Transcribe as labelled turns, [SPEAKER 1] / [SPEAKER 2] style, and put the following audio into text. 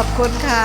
[SPEAKER 1] ขอบคุณค่ะ